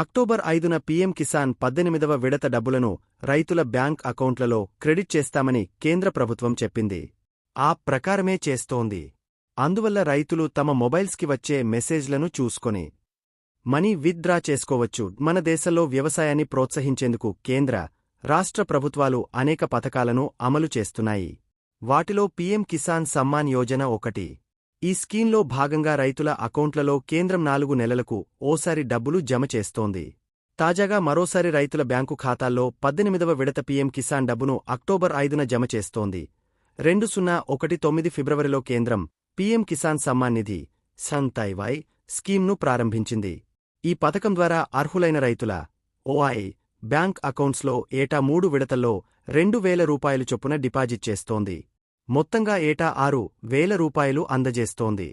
October ఐదున PM Kisan పద్దెనిమిదవ విడత డబ్బులను రైతుల బ్యాంక్ అకౌంట్లలో క్రెడిట్ చేస్తామని కేంద్ర ప్రభుత్వం చెప్పింది. ఆ ప్రకారమే చేస్తోంది. అందువల్ల రైతులు తమ మొబైల్స్కి వచ్చే మెసేజ్లను చూసుకొని మనీ విత్డ్రా చేసుకోవచ్చు. మన దేశంలో వ్యవసాయాన్ని ప్రోత్సహించేందుకు కేంద్ర రాష్ట్ర ప్రభుత్వాలు అనేక పథకాలను అమలు చేస్తున్నాయి. వాటిలో పీఎం కిసాన్ సమ్మాన్ యోజన ఒకటి. ఈ స్కీంలో భాగంగా రైతుల అకౌంట్లలో కేంద్రం నాలుగు నెలలకు ఓసారి డబ్బులు జమ చేస్తోంది. తాజాగా మరోసారి రైతుల బ్యాంకు ఖాతాల్లో పద్దెనిమిదవ విడత పీఎం కిసాన్ డబ్బును అక్టోబర్ ఐదున జమ చేస్తోంది. రెండు సున్నా ఒకటి తొమ్మిది ఫిబ్రవరిలో కేంద్రం పీఎం కిసాన్ సమ్మాన్ నిధి సన్ సంతైవై స్కీమ్ను ప్రారంభించింది. ఈ పథకం ద్వారా అర్హులైన రైతుల ఓఐ బ్యాంక్ అకౌంట్స్లో ఏటా మూడు విడతల్లో రెండు వేల రూపాయలు చొప్పున డిపాజిట్ చేస్తోంది. మొత్తంగా ఏటా ఆరు వేల రూపాయలు అందజేస్తోంది.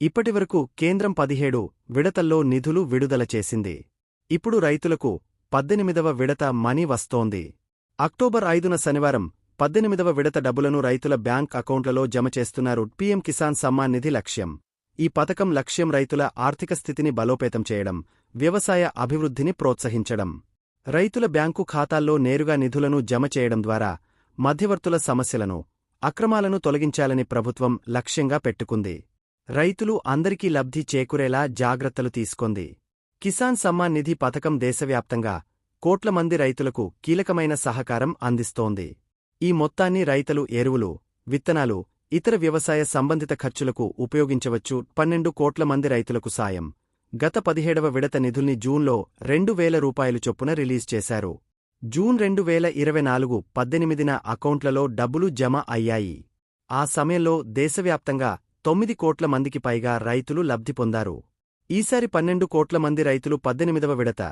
ఇప్పటివరకు కేంద్రం పదిహేడు విడతల్లో నిధులు విడుదల చేసింది. ఇప్పుడు రైతులకు పద్దెనిమిదవ విడత మనీ వస్తోంది. అక్టోబర్ ఐదున శనివారం పద్దెనిమిదవ విడత డబ్బులను రైతుల బ్యాంక్ అకౌంట్లలో జమ చేస్తున్నారు పీఎం కిసాన్ సమ్మాన్ నిధి లక్ష్యం. ఈ పథకం లక్ష్యం రైతుల ఆర్థిక స్థితిని బలోపేతం చేయడం వ్యవసాయ అభివృద్ధిని ప్రోత్సహించడం. రైతుల బ్యాంకు ఖాతాల్లో నేరుగా నిధులను జమ చేయడం ద్వారా మధ్యవర్తుల సమస్యలను అక్రమాలను తొలగించాలని ప్రభుత్వం లక్ష్యంగా పెట్టుకుంది. రైతులు అందరికీ లబ్ధి చేకూరేలా జాగ్రత్తలు తీసుకొంది. కిసాన్ సమ్మాన్ నిధి పథకం దేశవ్యాప్తంగా కోట్ల మంది రైతులకు కీలకమైన సహకారం అందిస్తోంది. ఈ మొత్తాన్ని రైతులు ఎరువులు విత్తనాలు ఇతర వ్యవసాయ సంబంధిత ఖర్చులకు ఉపయోగించవచ్చు. పన్నెండు కోట్ల మంది రైతులకు సాయం. గత పదిహేడవ విడత నిధుల్ని జూన్లో రెండు వేల రూపాయలు చొప్పున రిలీజ్ చేశారు. జూన్ రెండు వేల ఇరవై నాలుగు పద్దెనిమిదిన అకౌంట్లలో డబ్బులు జమ అయ్యాయి. ఆ సమయంలో దేశవ్యాప్తంగా తొమ్మిది కోట్ల మందికి పైగా రైతులు లబ్ధి పొందారు. ఈసారి పన్నెండు కోట్ల మంది రైతులు పద్దెనిమిదవ విడత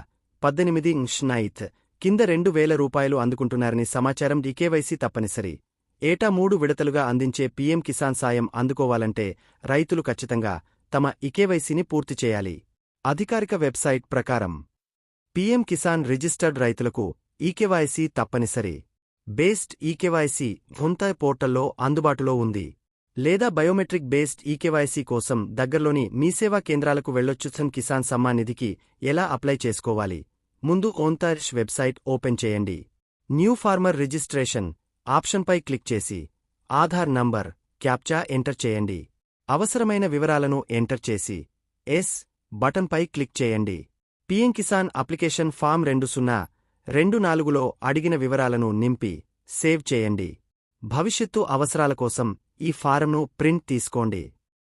పద్దెనిమిది ఇంష్నైత్ కింద రెండు వేల రూపాయలు అందుకుంటున్నారని సమాచారం డికేవైసీ తప్పనిసరి. ఏటా మూడు విడతలుగా అందించే పీఎం కిసాన్ సాయం అందుకోవాలంటే రైతులు ఖచ్చితంగా తమ ఇకేవైసీని పూర్తి చేయాలి. అధికారిక వెబ్సైట్ ప్రకారం పీఎం కిసాన్ రిజిస్టర్డ్ రైతులకు ఈకేవైసీ తప్పనిసరి. బేస్డ్ ఈకేవైసీ భుంతా పోర్టల్లో అందుబాటులో ఉంది. లేదా బయోమెట్రిక్ బేస్డ్ ఈకేవైసీ కోసం దగ్గర్లోని మీసేవా కేంద్రాలకు వెళ్ళొచ్చుసన్ కిసాన్ సమ్మాన్ నిధికి ఎలా అప్లై చేసుకోవాలి? ముందు ఓంతార్ష్ వెబ్సైట్ ఓపెన్ చేయండి. న్యూ ఫార్మర్ రిజిస్ట్రేషన్ ఆప్షన్పై క్లిక్ చేసి ఆధార్ నంబర్ క్యాప్చా ఎంటర్ చేయండి. అవసరమైన వివరాలను ఎంటర్ చేసి ఎస్ బటన్పై క్లిక్ చేయండి. పిఎం కిసాన్ అప్లికేషన్ ఫామ్ రెండు సున్నా రెండు నాలుగులో అడిగిన వివరాలను నింపి సేవ్ చేయండి. భవిష్యత్తు అవసరాల కోసం ఈ ఫారంను ప్రింట్ తీసుకోండి.